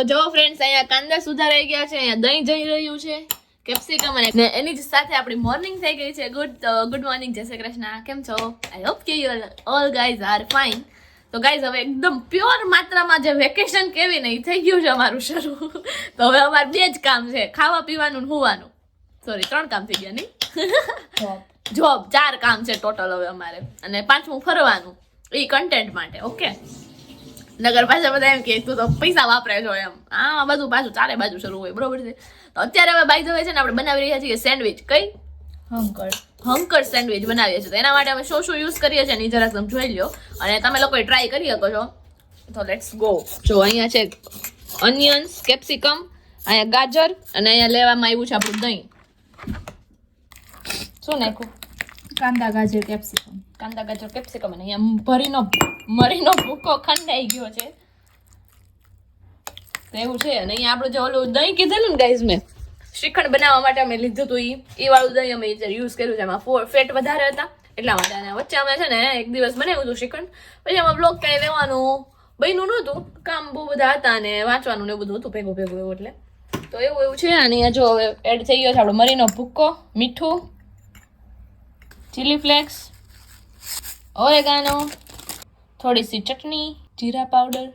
તો જો ફ્રેન્ડ્સ અહીંયા કાંદા સુધારાઈ ગયા છે અહીંયા દહીં જઈ રહ્યું છે. કેપ્સિકમ અને એની જ સાથે આપણી મોર્નિંગ થઈ ગઈ છે. ગુડ ગુડ મોર્નિંગ જય શ્રી કૃષ્ણ. કેમ છો? આઈ હોપ કે you all guys are fine તો ગાઈઝ હવે એકદમ પ્યોર માત્રામાં જે વેકેશન કેવી નહીં થઈ ગયું છે અમારું શરૂ. તો હવે અમારે બે જ કામ છે. ખાવા પીવાનું હોવાનું. સોરી ત્રણ કામ થઈ ગયા નહીં. જોબ ચાર કામ છે ટોટલ હવે અમારે. અને પાંચમું ફરવાનું. એ કન્ટેન્ટ માટે ઓકે નગર પાછા બધા એમ કે તું તો પૈસા વાપરે છો એમ. આ બધું પાછું ચારે બાજુ શરૂ હોય બરોબર છે? તો અત્યારે હવે બાઈ જવે છે ને આપણે બનાવી રહ્યા છીએ સેન્ડવિચ. કઈ? હંકર. હંકર સેન્ડવિચ બનાવીએ છીએ. તો એના માટે અમે શું શું યુઝ કરીએ છીએ ને જરાક તમે જોઈ લો અને તમે લોકો ટ્રાય કરી શકો છો. તો લેટ્સ ગો જો અહીંયા છે અનિયન્સ કેપ્સિકમ અહીંયા ગાજર અને અહીંયા લેવામાં આવ્યું છે આપણું દહીં. શું નાખ્યું? કાંદા ગાજર કેપ્સિકમ. કાંદા ગાજર કેપ્સિકમ અને અહીંયા ભરીનો મરીનો ભૂકો ખંડાઈ ગયો છે. એવું છે. અને અહીંયા આપણે જે ઓલું દહીં કીધેલું ને ગાઈઝ મેં, શ્રીખંડ બનાવવા માટે અમે લીધું હતું એ એ વાળું દહીં અમે યુઝ કર્યું છે. એમાં ફોર ફેટ વધારે હતા. એટલા માટે અને વચ્ચે અમે છે ને એક દિવસ બનાવ્યું હતું શ્રીખંડ. પછી એમાં બ્લોક ક્યાંય લેવાનું બન્યું નહોતું. કામ બહુ બધા હતા અને વાંચવાનું ને બધું હતું, ભેગું ભેગું એવું એટલે. તો એવું એવું છે. અને અહીંયા જો એડ થઈ ગયો છે આપણો મરીનો ભૂક્કો મીઠું ચીલી ફ્લેક્સ ओरेगानो थोड़ी सी चटनी जीरा पाउडर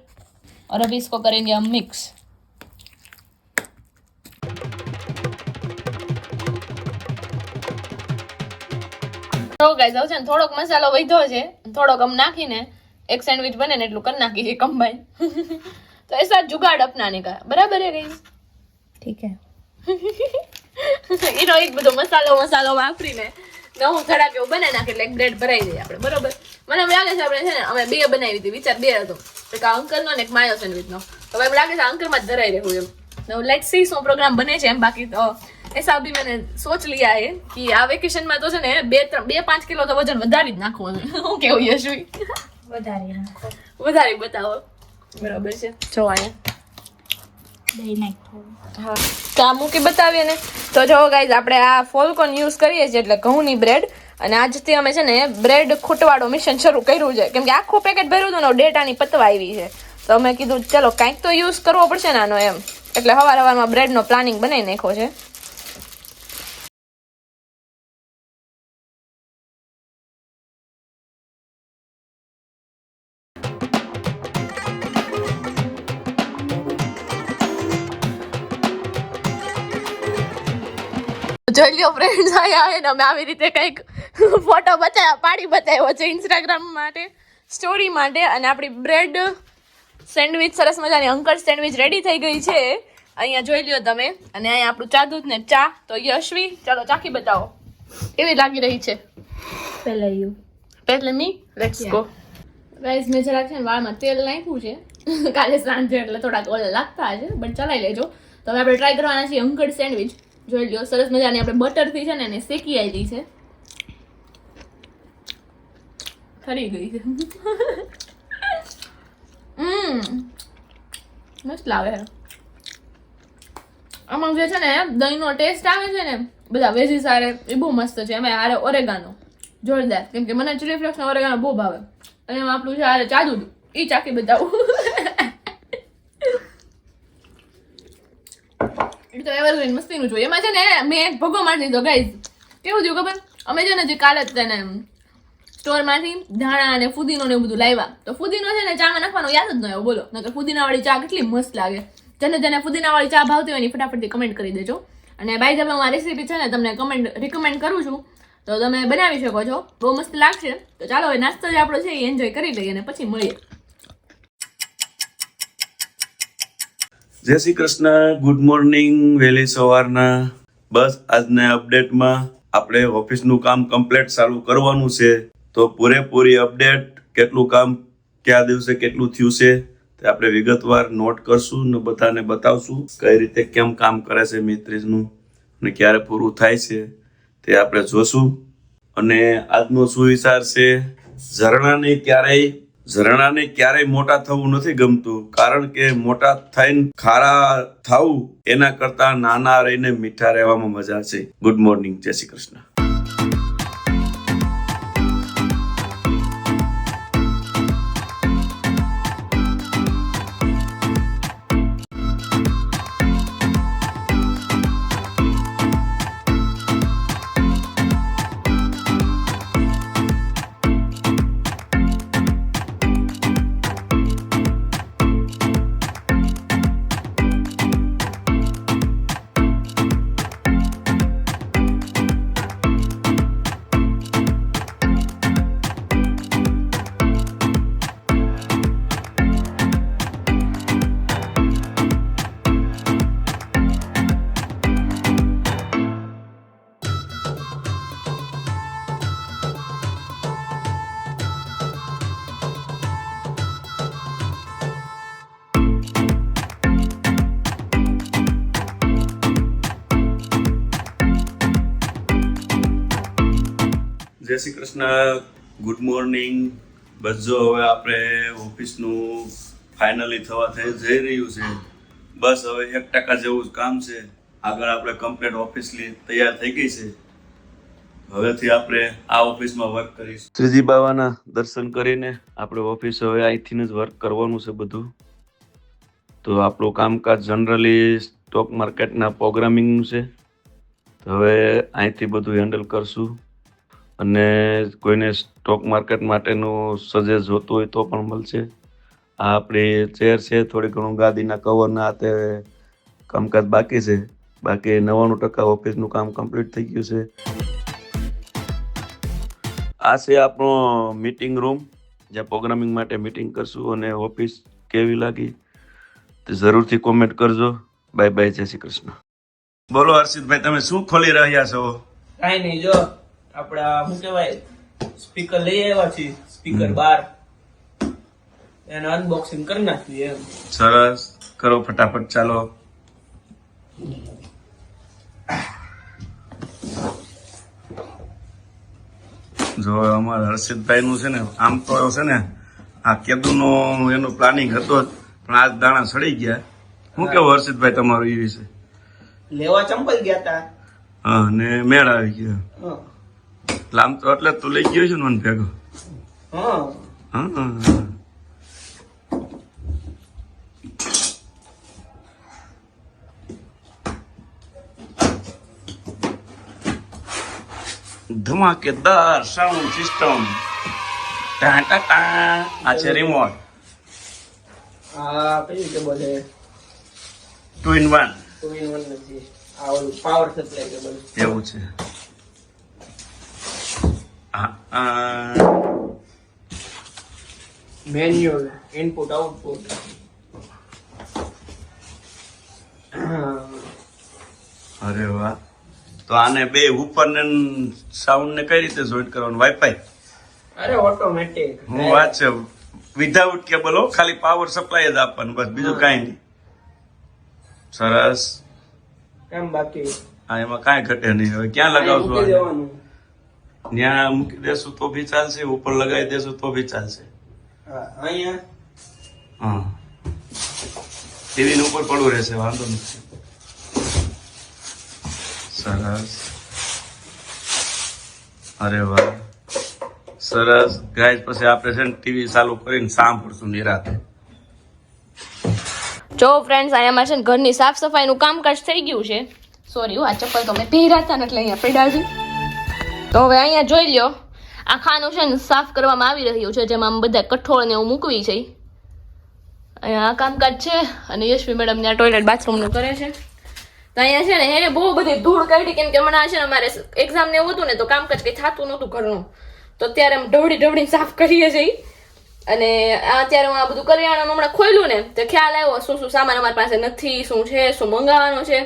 और अभी इसको करेंगे हम मिक्स તો ગાઈસ હવે છે ને થોડોક મસાલો વધ્યો છે થોડોક આમ નાખીને એક સેન્ડવિચ બને ને એટલું કરી નાખી છે કમ્બાઈન તો એ સાથ જુગાડ અપનાને કા બરાબર હે ગઈ ઠીક હે એનો એક બધો મસાલો મસાલો વાપરીને નવું ધડાક કેવું બનાવી નાખે એટલે બ્રેડ ભરાઈ જાય આપણે બરોબર? મને એમ લાગે છે આપણે છે ને અમે બે બનાવી હતી વિચાર બે હતો. એક આ અંકલનો ને એક માયો સેન્ડવિચનો હવે એમ લાગે છે અંકલમાં જ ધરાઈ રહેવું એમ. નવ લેટ સી શું પ્રોગ્રામ બને છે એમ બાકી તો એસા બી મેને સોચ લિયા હે કે આ વેકેશનમાં તો છે ને બે ત્રણ બે પાંચ કિલો તો વજન વધારી જ નાખવું હું કેવું યશવી? વધારે નાખો. વધારે બતાવો. બરાબર છે? જો અહીંયા. હા. તો આ મૂકી બતાવીએ ને તો જો ગાઈઝ આપણે આ ફોલકોન યુઝ કરીએ છીએ એટલે ઘઉંની બ્રેડ અને આજથી અમે છે ને બ્રેડ ખૂટવાળો મિશન શરૂ કર્યું છે. કેમ કે આખું પેકેટ ભર્યું હતું ને ડેટાની પતવા આવી છે. તો અમે કીધું, ચલો, કાંઈક તો યુઝ કરવો પડશે ને આનો એમ. એટલે હવાર હવારમાં બ્રેડનો પ્લાનિંગ બનાવી નાખ્યો છે. જોઈ લ્યો ફ્રેન્ડ્સ આયા હે ને અમે આવી રીતે કંઈક ફોટો બતાવ્યા પાડી બતાવ્યો છે ઇન્સ્ટાગ્રામ માટે સ્ટોરી માટે. અને આપણી બ્રેડ સેન્ડવિચ સરસ મજાની અંકર સેન્ડવિચ રેડી થઈ ગઈ છે. અહીંયા જોઈ લ્યો તમે. અને અહીંયા આપણું ચા દૂધ ને ચા. તો યશવી ચાલો ચાખી બતાવો. કેવી લાગી રહી છે? પહેલા યુ પહેલે મી? લેટ્સ ગો ગાઈઝ મેં જરાક છે વાળમાં તેલ નાખ્યું છે. કાલે સાંજે એટલે થોડાક ઓલા લાગતા હશે બટ ચલાવી લેજો. તો હવે આપણે ટ્રાય કરવાના છીએ અંકડ સેન્ડવિચ જોઈ લ્યો, સરસ મજાની આપણે બટરથી છે ને એને શેકી આવી છે. ખરી ગઈ છે. મસ્ત લાવે આમાં જે છે ને, દહીંનો ટેસ્ટ આવે છે ને, બધા વેજીસ સારે એ બહુ મસ્ત છે. અમે આરે ઓરેગાનો જોરદાર. કેમ કે મને ચીલી ફ્લેક્સનો ઓરેગાનો બહુ ભાવે. અને એમાં આપણું છે આરે ચાદુ એ ચાકી બતાવું એ તો એવરગ્રીન મસ્તીનું જોઈએ એમાં છે ને મેં ભગો મારી દીધો ગાઈઝ કેવું થયું ખબર? અમે છે ને જે કાલે જ તેને સ્ટોરમાંથી ધાણા અને ફુદીનો ને એવું બધું લાવ્યા. તો ફુદીનો છે ને ચામાં નાખવાનો યાદ જ ન આવ્યો, બોલો. નકર ફુદીનાવાળી ચા કેટલી મસ્ત લાગે. જેને જેને ફુદીનાવાળી ચા ભાવતી હોય એની ફટાફટથી કમેન્ટ કરી દેજો. અને બાય તમે હું આ રેસીપી છે ને તમને કમેન્ટ રિકમેન્ડ કરું છું. તો તમે બનાવી શકો છો. બહુ મસ્ત લાગશે. તો ચાલો હવે નાસ્તો જે આપણો છે, એ એન્જોય કરી લઈએ અને પછી મળીએ. જય શ્રી કૃષ્ણ ગુડ મોર્નિંગ વહેલી સવારના. બસ આજના અપડેટમાં આપણે ઓફિસનું કામ કમ્પ્લીટ ચાલુ કરવાનું છે. તો પૂરેપૂરી અપડેટ કેટલું કામ, કયા દિવસે કેટલું થયું છે, તે આપણે વિગતવાર નોટ કરશું ને બધાને બતાવશું. કઈ રીતે કેમ કામ કરે છે મિત્રીનું અને ક્યારે પૂરું થાય છે, તે આપણે જોશું. અને આજનો સુવિચાર છે, ઝરણાને ક્યારેય ઝરણાને ક્યારેય મોટા થવું નથી ગમતું, કારણ કે મોટા થઈને ખારા થવું એના કરતા નાના રહીને મીઠા રહેવામાં મજા છે. ગુડ મોર્નિંગ જય શ્રી કૃષ્ણ. જય શ્રી કૃષ્ણ. ગુડ મોર્નિંગ બસ જો હવે આપણે ઓફિસનું ફાઇનલી થવા થઈ જઈ રહ્યું છે. બસ હવે એક ટકા જેવું જ કામ છે. આગળ આપણે કમ્પ્લેટ ઓફિસલી તૈયાર થઈ ગઈ છે. હવેથી આપણે આ ઓફિસમાં વર્ક કરીશું. શ્રીજી બાવાના દર્શન કરીને આપણે ઓફિસ હવે અહીંથી જ વર્ક કરવાનું છે બધું. તો આપણું કામકાજ જનરલી સ્ટોક માર્કેટના પ્રોગ્રામિંગનું છે. તો હવે અહીંથી બધું હેન્ડલ કરશું. અને કોઈને સ્ટોક માર્કેટ માટેનું સજેસ્ટ જોતું હોય તો પણ મળશે. આ આપણી ચેર છે, થોડી ઘણું ગાદીના કવરના હાથે કામકાજ બાકી છે. બાકી નવ્વાણું ટકા ઓફિસનું કામ કમ્પ્લીટ થઈ ગયું છે. આ છે આપણો મિટિંગ રૂમ જ્યાં પ્રોગ્રામિંગ માટે મિટિંગ કરશું અને ઓફિસ કેવી લાગી તે જરૂરથી કોમેન્ટ કરજો. બાય બાય જય શ્રી કૃષ્ણ. બોલો હર્ષિતભાઈ, તમે શું ખોલી રહ્યા છો? કાંઈ નહીં, જો. આપડા શું કહેવાય સ્પીકર લઈ આવ્યા છીએ સ્પીકર બાર. એનું અનબોક્સિંગ કરી નાખીએ એમ. સરસ. કરો ફટાફટ ચાલો. જો અમારા હર્ષિતભાઈ નું છે ને આમ તો છે ને આ કેદુનો એનું પ્લાનિંગ હતો પણ આજ દાણા સડી ગયા. શું કેવું હર્ષિતભાઈ તમારું એ વિશે? લેવા ચંપલ ગયા તા. હા ને મેળ આવી ગયો. હં. એટલે આમ તો એટલે તું લઈ ગયો છે મને ભેગો. હં. ધમાકેદાર સાઉન્ડ સિસ્ટમ ટા ટા આ છે રિમોટ આ કઈ રીતે બોલે? Two in one two in one નથી. આ ઓલું પાવર સપ્લાય કેબલ એવું છે. Manual input output. અરે વાહ. તો આને બે ઉપર ને સાઉન્ડ ને કઈ રીતે જોઈન્ટ કરવાનું? વાઈફાઈ અરે ઓટોમેટિક હું વાત છે વિધાઉટ કેબલ હો ખાલી પાવર સપ્લાય જ આપવાનું બસ બીજું કાંઈ નહીં. સરસ. કેમ બાકી. હા એમાં કાંઈ ઘટે નહીં. હવે ક્યાં લગાવશું ત્યાં મૂકી દેશું તો બી ચાલશે ઉપર લગાવી દેશું તો બી ચાલશે. અહીંયા? હા. ટીવી ઉપર પડવું રહેશે વાંધો નથી સરસ. અરે વાહ. સરસ. ગાય પછી આપણે છે ને ટીવી ચાલુ કરીને સાંભળશું નિરાતે. જો ફ્રેન્ડ્સ અહીંયામાં છે ને ઘરની સાફ સફાઈનું કામકાજ થઈ ગયું છે. સોરી આ ચપ્પલ તો મેં પહેરાતા નથી એટલે અહીંયા પડ્યા છે. તો હવે અહીંયા જોઈ લ્યો. આ ખાનું છે ને સાફ કરવામાં આવી રહ્યું છે, જેમાં બધા કઠોળને હું મૂકવી છે. આ કામકાજ છે અને યશવી મેડમ ત્યાં ટોયલેટ બાથરૂમનું કરે છે. તો અહીંયા છે ને એને બહુ બધી ધૂળ કાઢી, કેમ કે હમણાં છે ને અમારે એક્ઝામ ને એવું હતું ને, તો કામકાજ કંઈ થતું નહોતું ઘરનું. તો અત્યારે અમે ઢવડી ઢવડી સાફ કરીએ છીએ. અને અત્યારે હું આ બધું કરિયાણાનું હમણાં ખોલ્યું ને, તો ખ્યાલ આવ્યો, શું શું સામાન અમારી પાસે નથી, શું છે, શું મંગાવવાનું છે.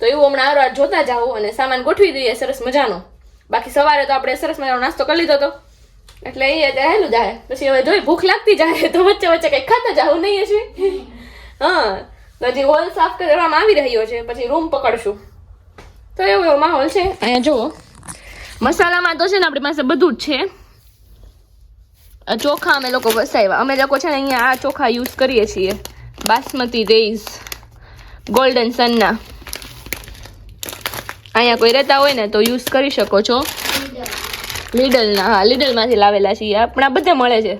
તો એવું હમણાં આરો જોતા જાઉં અને સામાન ગોઠવી દઈએ, સરસ મજાનો. બાકી સવારે તો આપણે સરસ મજાનો નાસ્તો કરી લીધો હતો એટલે એ અત્યારે જાય પછી હવે જોઈ ભૂખ લાગતી જાય તો વચ્ચે વચ્ચે કંઈક ખાતા જાવું નહીં હશે હા હજી હોલ સાફ કરવામાં આવી રહ્યો છે, પછી રૂમ પકડશું. તો એવો એવો માહોલ છે. અહીંયા જુઓ. મસાલામાં તો છે ને આપણી પાસે બધું જ છે. ચોખા અમે લોકો વસાવ્યા. અમે લોકો છે ને અહીંયા આ ચોખા યુઝ કરીએ છીએ. બાસમતી રેઈસ ગોલ્ડન સનના અહીંયા કોઈ રહેતા હોય ને તો યુઝ કરી શકો છો. લીડલના, હા, લીડલમાંથી લાવેલા છીએ. આપણા બધે મળે છે.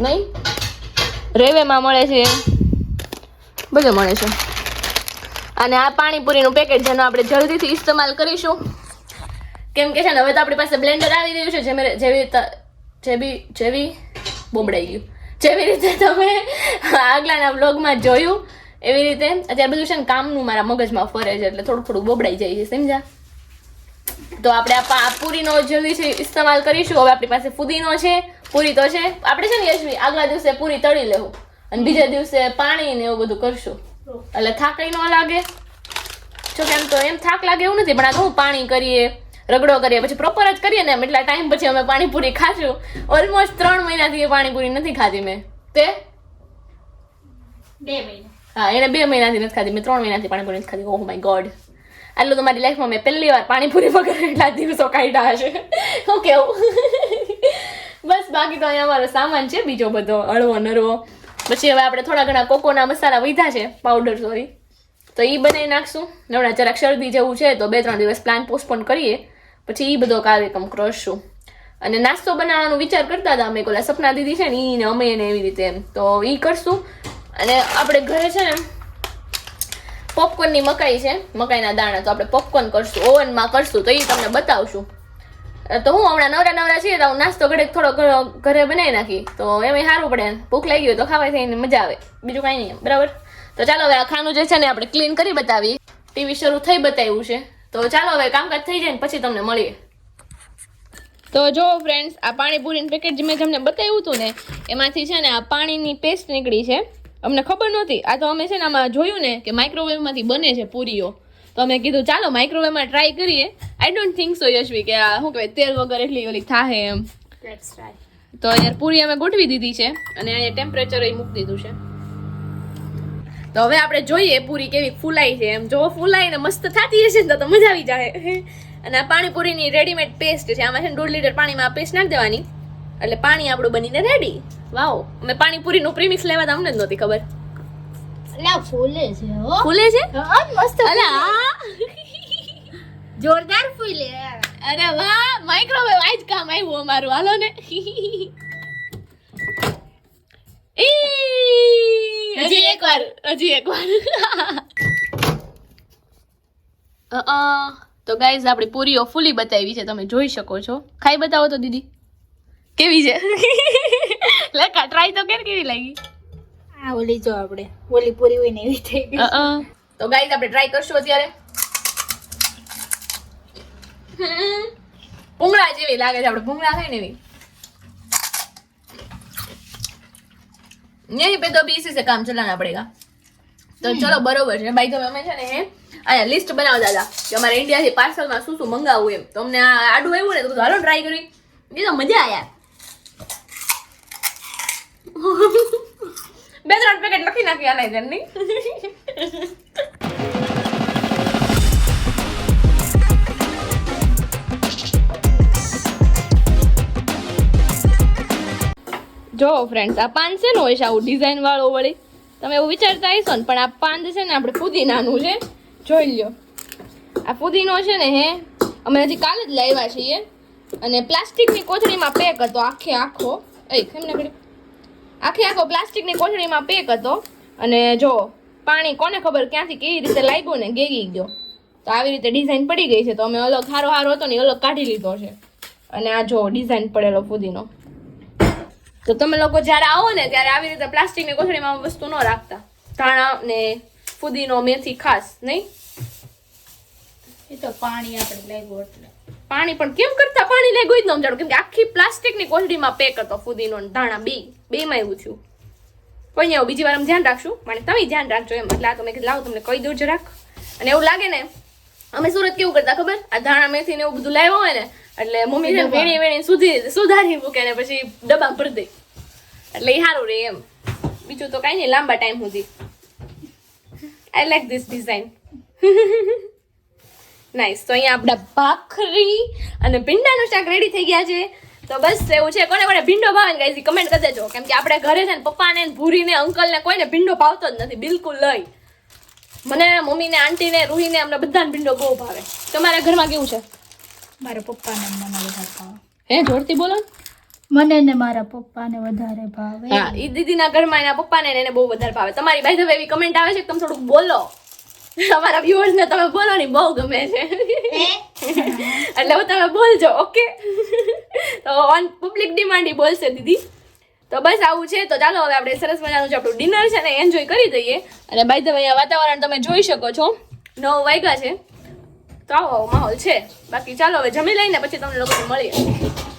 નહીં? રેવેમાં મળે છે. બધે મળે છે. અને આ પાણીપુરીનું પેકેટ જેનો આપણે જલ્દીથી ઇસ્તેમાલ કરીશું. કેમ કે છે ને, હવે તો આપણી પાસે બ્લેન્ડર આવી ગયું છે, જેમે જેવી જેવી જેવી બોબડાઈ ગયું. જેવી રીતે તમે આગલાના બ્લોગમાં જોયું એવી રીતે. અત્યારે બધું છે ને કામનું મારા મગજમાં ફરે છે એટલે થોડું થોડું બોબડાઈ જાય છે સમજા તો આપણે આ પૂરીનો જલ્દી ઇસ્તેમાલ કરીશું. હવે આપણી પાસે ફુદીનો છે, પૂરી તો છે. આપણે છે ને યશવી, આગલા દિવસે પૂરી તળી લેવું. અને બીજા દિવસે પાણી ને એવું બધું કરશું. એટલે થાક ન લાગે. જો કે તો એમ થાક લાગે એવું નથી, પણ આ શું પાણી કરીએ, રગડો કરીએ, પછી પ્રોપર જ કરીએ ને એમ. એટલા ટાઈમ પછી અમે પાણીપુરી ખાશું. ઓલમોસ્ટ ત્રણ મહિનાથી એ પાણીપુરી નથી ખાધી મેં. તે? બે મહિના. હા, એને બે મહિનાથી નથી ખાધી, મેં ત્રણ મહિનાથી પાણીપુરી નથી ખાધી. ઓહ માય ગોડ આટલું તો મારી લાઈફમાં મેં પહેલી વાર પાણીપુરી વગર એટલા દિવસો કાઢ્યા હશે. હું કેવું? બસ, બાકી તો અહીંયા અમારો સામાન છે, બીજો બધો હળવો નરવો. પછી હવે આપણે થોડા ઘણા કોકોના મસાલા વીધા છે પાવડર સોરી તો એ બનાવી નાખશું. નવડા જરાક શરદી જેવું છે, તો બે ત્રણ દિવસ પ્લાન પોસ્ટપોન કરીએ. પછી એ બધો કાર્યક્રમ કરશું અને નાસ્તો બનાવવાનો વિચાર કરતા હતા અમે, કોલા સપના દીદી છે ને એને અમે એને એવી રીતે તો એ કરશું. અને આપણે ઘરે છે ને પોપકોર્નની મકાઈ છે, મકાઈના દાણા, તો આપણે પોપકોર્ન કરશું, ઓવનમાં કરશું, તો એ તમને બતાવશું. તો હું હમણાં નવરા નવરા છીએ, તો હું નાસ્તો ઘડે થોડો ઘરે બનાવી નાખી. તો એમ સારું પડે ભૂખ લાગી હોય તો ખાવા થઈને મજા આવે. બીજું કાંઈ નહીં, બરાબર? તો ચાલો હવે આ ખાનું જે છે ને આપણે ક્લીન કરી બતાવી. ટીવી શરૂ થઈ બતાવ્યું છે. તો ચાલો હવે કામકાજ થઈ જાય ને પછી તમને મળીએ. તો જો ફ્રેન્ડ્સ આ પાણીપુરીનું પેકેટ જે મેં તમને બતાવ્યું હતું ને, એમાંથી છે ને આ પાણીની પેસ્ટ નીકળી છે. અમને ખબર નહોતી. આ તો અમે છે ને આમાં જોયું ને કે માઇક્રોવેવમાંથી બને છે પૂરીઓ. તો અમે કીધું ચાલો માઇક્રોવેવમાં ટ્રાય કરીએ. I don't think so Yashvi કે આ શું કહેવાય તેલ વગર એટલી ઓલી થાહે એમ. તો અહીંયા પૂરી અમે ગોઠવી દીધી છે અને અહીંયા ટેમ્પરેચર એ મૂકી દીધું છે. તો હવે આપણે જોઈએ પૂરી કેવી ફૂલાઈ છે એમ. જો ફૂલાઈ ને મસ્ત થતી હશે ને તો તો મજા આવી જાય. અને આ પાણીપુરીની રેડીમેડ પેસ્ટ છે. આમાં છે ને દોઢ લીટર પાણીમાં પેસ્ટ નાખી દેવાની. એટલે પાણી આપણું બનીને રેડી વાવ અમે પાણીપુરીનું પ્રીમિક્સ લેવા તો અમને જ નહોતી ખબર અલા ફૂલે છે હો. ફૂલે છે? હા મસ્ત અલા. જોરદાર ફૂલે. અરે વાહ માઇક્રોવેવ આજ કામ આવ્યું અમારું. હાલો ને! હજી એક વાર હજી એક વાર તો ગાઈઝ આપણી પૂરીઓ ફૂલી બતાવી છે તમે જોઈ શકો છો. ખાઈ બતાવો તો દીદી. કેવી છે? લે ટ્રાય તો કેમ કેવી લાગી? આ ઓલી જો આપણે ઓલી પૂરી હોય ને એવી થઈ ગઈ. તો ગાઈસ આપણે ટ્રાય કરશું અત્યારે. ભૂંગળા જેવી લાગે છે આપણે ભૂંગળા થાય ને એવી. નહીં પે તો બીસી છે કામ ચલાના પડેગા. તો ચલો બરોબર છે. ભાઈ તમે અમે છે ને અહીંયા લિસ્ટ બનાવતા હતા કે અમારે ઇન્ડિયાથી પાર્સલમાં શું શું મંગાવવું એમ. તમને આ આડું એવું ને તો હાલો ટ્રાય કરી. એ મજા આવ્યા બે ત્રણ પેકેટ લખી નાખી આના જો ફ્રેન્ડ્સ આ પાન છે ને હોય છે આવું ડિઝાઇન વાળો વળી. તમે એવું વિચારતા હશો ને, પણ આ પાન છે ને આપણે ફુદીનાનું છે. જોઈ લ્યો. આ ફુદીનો છે ને હે, અમે હજી કાલે જ લાવ્યા છીએ. અને પ્લાસ્ટિકની કોથળીમાં પેક હતો આખે આખો. એ કેમ ને આખે આખો પ્લાસ્ટિકની કોથળીમાં પેક હતો અને જો પાણી કોને ખબર ક્યાંથી કેવી રીતે લાગ્યો ને ગેગી ગયો. તો આવી રીતે ડિઝાઇન પડી ગઈ છે. તો અમે અલગ હારો હારો હતો ને અલગ કાઢી લીધો છે. અને આ જો ડિઝાઇન પડેલો ફુદીનો. તો તમે લોકો જ્યારે આવો ને ત્યારે આવી રીતે પ્લાસ્ટિકની કોથળીમાં વસ્તુ ન રાખતા. ધાણા ને ફુદીનો મેથી ખાસ, નહીં? એ તો પાણી આપણે લાગ્યું એટલે પાણી પણ કેમ કરતા પાણી લઈ ગયું જ ન કેમ કે આખી પ્લાસ્ટિકની કોથળીમાં પેક હતો ફુદીનો ને ધાણા બે. બે માં એવું થયું કોઈ નહીં બીજી વાર ધ્યાન રાખશું. પણ તમે ધ્યાન રાખજો એમ. એટલે આ તો મેં લાવ તમને કહી દઉં જરાક. અને એવું લાગે ને અમે સુરત કેવું કરતા ખબર? આ ધાણા મેથી ને એવું બધું લાવ્યો હોય ને એટલે મમ્મી છે ને વેણી વેણી સુધી સુધારી મૂકે ને પછી ડબ્બા ભરી દે. એટલે એ સારું રે એમ. બીજું તો કાંઈ નહીં લાંબા ટાઈમ સુધી. I like this design nice તો અહીંયા આપણા ભાખરી અને ભીંડાનું શાક રેડી થઈ ગયા છે. તો બસ એવું છે. કોને કોને ભીંડો ભાવે ને ગાઈઝી કમેન્ટ કરી દેજો. કેમ કે આપણે ઘરે છે ને પપ્પાને ને ભૂરીને અંકલને કોઈને ભીંડો ભાવતો જ નથી. બિલકુલ લઈ મને મમ્મીને આંટીને રૂહીને અમને બધાને ભીંડો બહુ ભાવે. તમારા ઘરમાં કેવું છે? મારા પપ્પાને મને વધારે ભાવે. હે જોરથી બોલો ને. મને ને મારા પપ્પાને વધારે ભાવે. હા એ દીદીના ઘરમાં એના પપ્પાને ને એને બહુ વધારે ભાવે. તમારી બાય ધ એવી કમેન્ટ આવે છે કે તમે થોડુંક બોલો. તમારા viewers ને તમે બોલો ને બહુ ગમે છે. એટલે હું તમે બોલજો ઓકે? તો ઓન પબ્લિક ડિમાન્ડ બોલશે દીદી. તો બસ આવું છે. તો ચાલો હવે આપણે સરસ મજાનું જે આપણું ડિનર છે ને એન્જોય કરી દઈએ. અને બાય ધ અહીંયા વાતાવરણ તમે જોઈ શકો છો. નવ વાગ્યા છે. તો આવો આવો માહોલ છે. બાકી ચાલો હવે જમી લઈને પછી તમને લોકોને મળીએ.